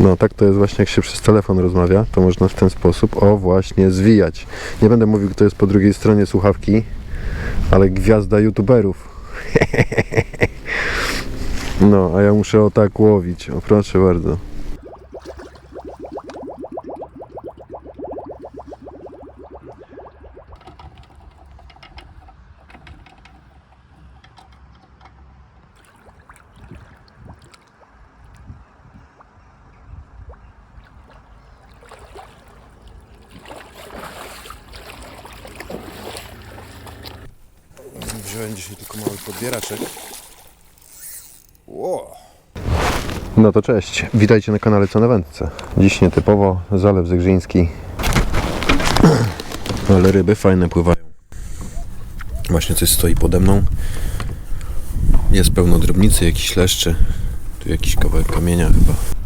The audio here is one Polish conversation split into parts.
No tak to jest właśnie jak się przez telefon rozmawia, to można w ten sposób, o właśnie, zwijać. Nie będę mówił kto jest po drugiej stronie słuchawki, ale gwiazda youtuberów. No, a ja muszę o tak łowić, o proszę bardzo. Wziąłem dzisiaj tylko mały podbieraczek. Ło. No to cześć, witajcie na kanale Co na Wędce. Dziś nietypowo Zalew Zegrzyński. Ale ryby fajne pływają. Właśnie coś stoi pode mną. Jest pełno drobnicy, jakiś leszczy. Tu jakiś kawałek kamienia chyba.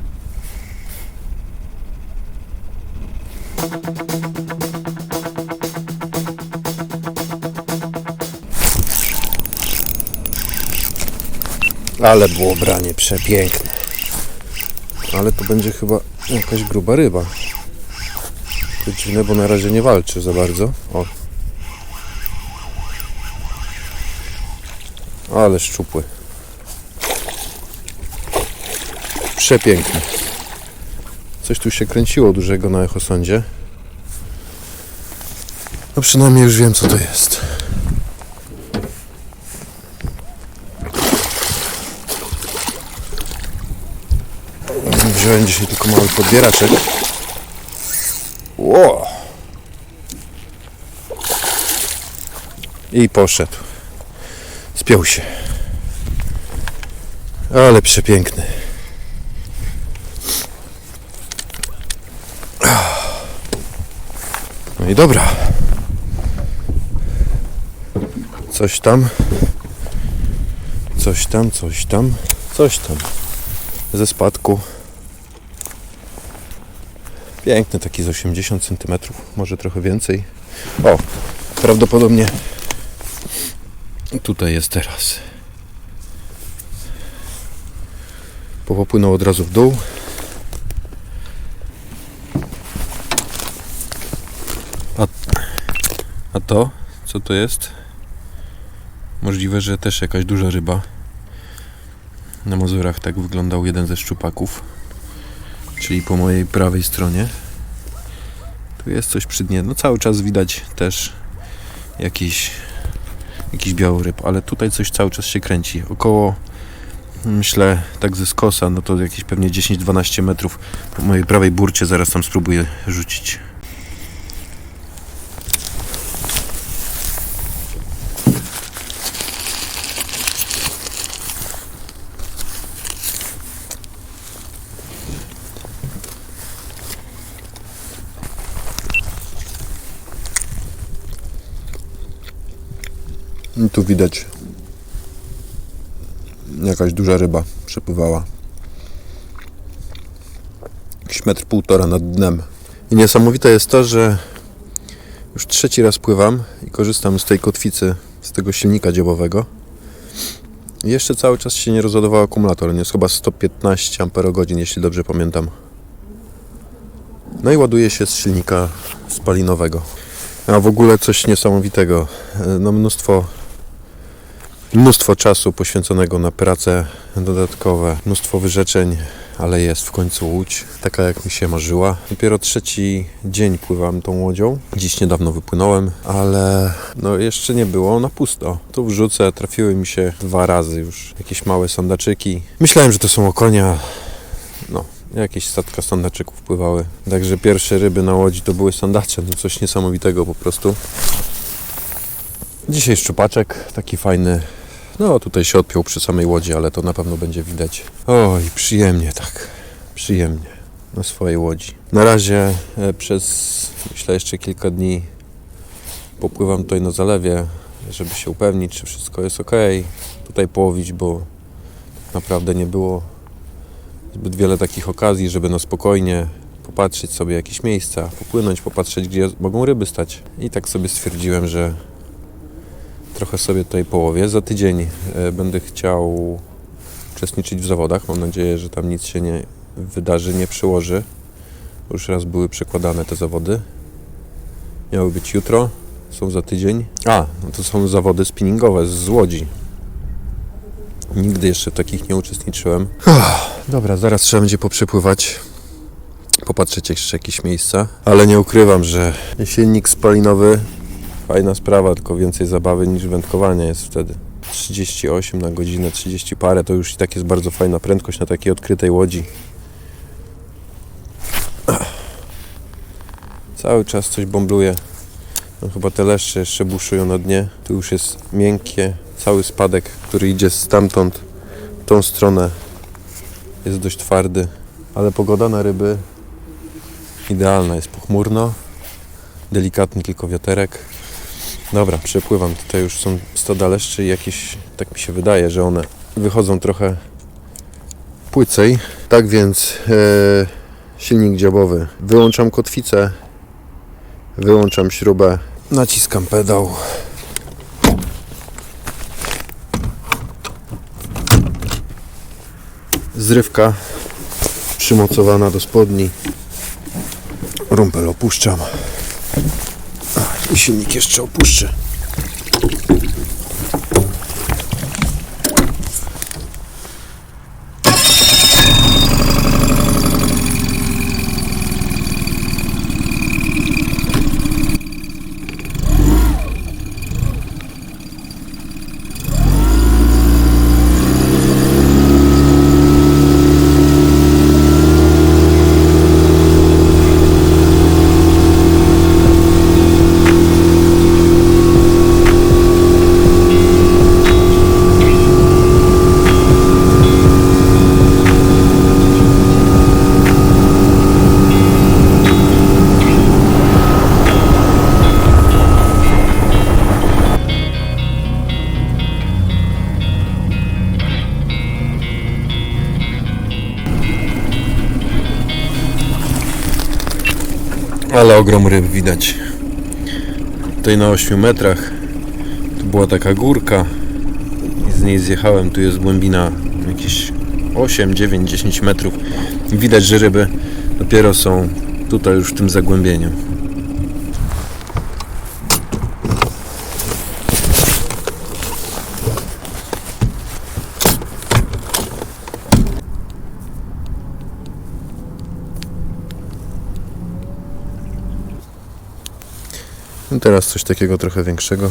Ale było branie przepiękne. Ale to będzie chyba jakaś gruba ryba. To dziwne, bo na razie nie walczy za bardzo. O. Ale szczupły. Przepiękny. Coś tu się kręciło dużego na echosądzie. No przynajmniej już wiem co to jest. Wziąłem dzisiaj tylko mały podbieraczek. Ło! I poszedł. Spiął się. Ale przepiękny. No i dobra. Coś tam. Coś tam, coś tam. Coś tam. Ze spadku. Piękny taki z 80 cm, może trochę więcej. O, prawdopodobnie tutaj jest teraz. Popłynął od razu w dół. A, a to? Co to jest? Możliwe, że też jakaś duża ryba. Na Mazurach tak wyglądał jeden ze szczupaków czyli po mojej prawej stronie. Tu jest coś przy dnie. No cały czas widać też jakiś, jakiś białoryb, ale tutaj coś cały czas się kręci. Około, myślę, tak ze skosa, no to jakieś pewnie 10-12 metrów po mojej prawej burcie. Zaraz tam spróbuję rzucić. Tu widać jakaś duża ryba przepływała. Jakiś metr półtora nad dnem. I niesamowite jest to, że już trzeci raz pływam i korzystam z tej kotwicy, z tego silnika dziobowego. I jeszcze cały czas się nie rozładował akumulator. Jest chyba 115 Ah, jeśli dobrze pamiętam. No i ładuje się z silnika spalinowego. A w ogóle coś niesamowitego. No mnóstwo mnóstwo czasu poświęconego na prace dodatkowe, mnóstwo wyrzeczeń, ale jest w końcu łódź, taka jak mi się marzyła. Dopiero trzeci dzień pływam tą łodzią. Dziś niedawno wypłynąłem, ale no jeszcze nie było na pusto. Tu wrzucę, trafiły mi się dwa razy już jakieś małe sandaczyki. Myślałem, że to są okonia. No, jakieś statka sandaczyków pływały. Także pierwsze ryby na łodzi to były sandacze, no coś niesamowitego po prostu. Dzisiaj szczupaczek, taki fajny. No tutaj się odpiął przy samej łodzi, ale to na pewno będzie widać. Oj, przyjemnie tak, przyjemnie na swojej łodzi. Na razie e, przez, myślę, jeszcze kilka dni popływam tutaj na zalewie, żeby się upewnić, czy wszystko jest ok. Tutaj połowić, bo naprawdę nie było zbyt wiele takich okazji, żeby na spokojnie popatrzeć sobie jakieś miejsca, popłynąć, popatrzeć, gdzie mogą ryby stać. I tak sobie stwierdziłem, że trochę sobie tutaj połowię. Za tydzień e, będę chciał uczestniczyć w zawodach. Mam nadzieję, że tam nic się nie, wydarzy, nie przełoży. Już raz były przekładane te zawody. Miały być jutro, są za tydzień. A, no to są zawody spinningowe z Łodzi. Nigdy jeszcze w takich nie uczestniczyłem. Dobra, zaraz trzeba będzie poprzepływać. Popatrzeć jeszcze jakieś miejsca. Ale nie ukrywam, że silnik spalinowy fajna sprawa, tylko więcej zabawy niż wędkowania jest wtedy. 38 na godzinę, 30 parę to już i tak jest bardzo fajna prędkość na takiej odkrytej łodzi. Cały czas coś bąbluje. No, chyba te leszcze jeszcze buszują na dnie. Tu już jest miękkie. Cały spadek, który idzie stamtąd tą stronę jest dość twardy. Ale pogoda na ryby idealna. Jest pochmurno. Delikatny tylko wiaterek. Dobra, przepływam. Tutaj już są stada leszczy i jakieś, tak mi się wydaje, że one wychodzą trochę płycej. Tak więc e, silnik dziobowy. Wyłączam kotwicę, wyłączam śrubę, naciskam pedał. Zrywka przymocowana do spodni. Rumpel opuszczam. Silnik jeszcze opuszczę. Ale ogrom ryb widać. Tutaj na 8 metrach tu była taka górka i z niej zjechałem. Tu jest głębina jakieś 8, 9, 10 metrów. Widać, że ryby dopiero są tutaj już w tym zagłębieniu. I teraz coś takiego trochę większego.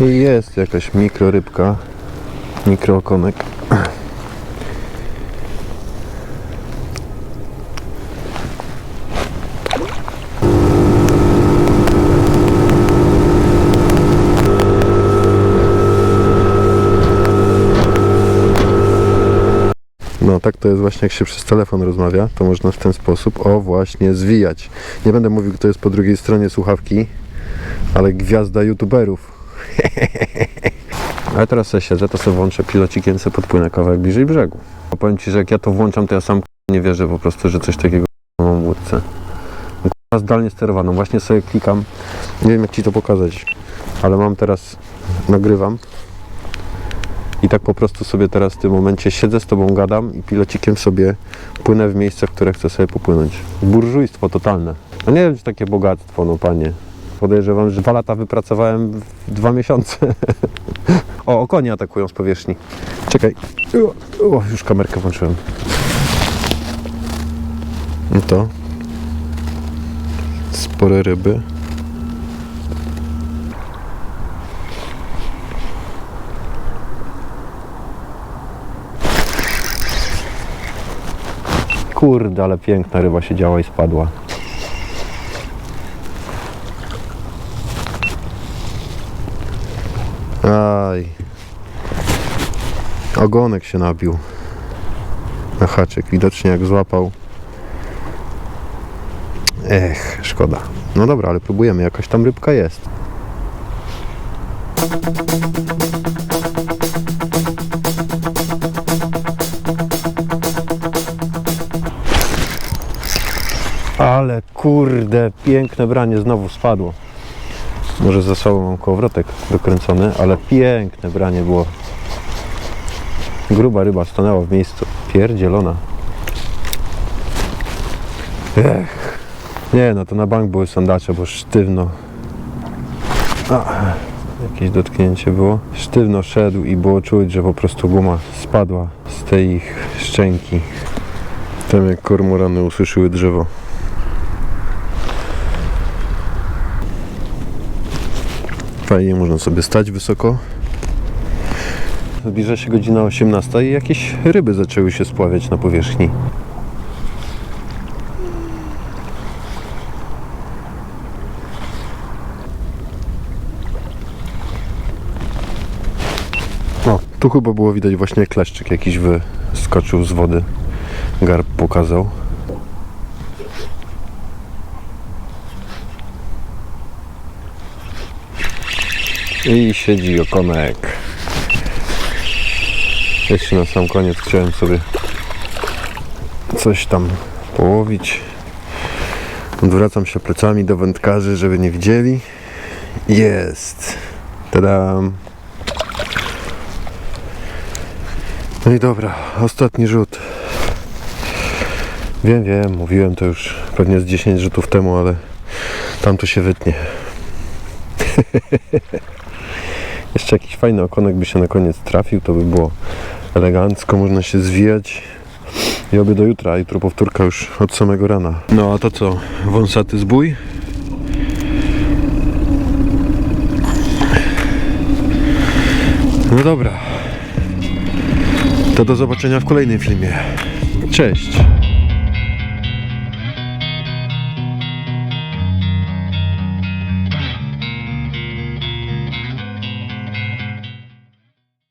I Jest jakaś mikrorybka, mikrookonek. No tak to jest właśnie jak się przez telefon rozmawia, to można w ten sposób, o właśnie, zwijać. Nie będę mówił kto jest po drugiej stronie słuchawki, ale gwiazda youtuberów. Ale teraz sobie siedzę, to sobie włączę pilocikiem, sobie podpłynę kawałek bliżej brzegu. A powiem Ci, że jak ja to włączam, to ja sam nie wierzę po prostu, że coś takiego mam w łódce. Zdalnie sterowaną, właśnie sobie klikam, nie wiem jak Ci to pokazać, ale mam teraz, nagrywam i tak po prostu sobie teraz w tym momencie siedzę z Tobą, gadam i pilocikiem sobie płynę w miejsca, w które chcę sobie popłynąć. Burżujstwo totalne. No nie wiem, czy takie bogactwo, no panie. Podejrzewam, że dwa lata wypracowałem w dwa miesiące. o, o, konie atakują z powierzchni. Czekaj. O, już kamerkę włączyłem. No to. Spore ryby. Kurde, ale piękna ryba się działa i spadła. Aj. Ogonek się nabił. Na haczyk. Widocznie jak złapał. Ech, szkoda. No dobra, ale próbujemy. Jakaś tam rybka jest. Kurde, piękne branie znowu spadło. Może za sobą mam kołowrotek dokręcony, ale piękne branie było. Gruba ryba stanęła w miejscu. Pierdzielona. Ech. Nie no, to na bank były sandacze, bo sztywno. A, jakieś dotknięcie było. Sztywno szedł i było czuć, że po prostu guma spadła z tej ich szczęki. Tam jak kormorany usłyszyły drzewo. Fajnie, można sobie stać wysoko. Zbliża się godzina 18 i jakieś ryby zaczęły się spławiać na powierzchni. O, tu chyba było widać właśnie kleszczyk jakiś wyskoczył z wody. Garb pokazał. I siedzi okonek. Jeszcze na sam koniec chciałem sobie coś tam połowić. Odwracam się plecami do wędkarzy, żeby nie widzieli. Jest. Tadam. No i dobra, ostatni rzut. Wiem, wiem, mówiłem to już pewnie z 10 rzutów temu, ale tam to się wytnie. Jeszcze jakiś fajny okonek by się na koniec trafił, to by było elegancko, można się zwijać. I oby do jutra, a jutro powtórka już od samego rana. No a to co, wąsaty zbój? No dobra. To do zobaczenia w kolejnym filmie. Cześć!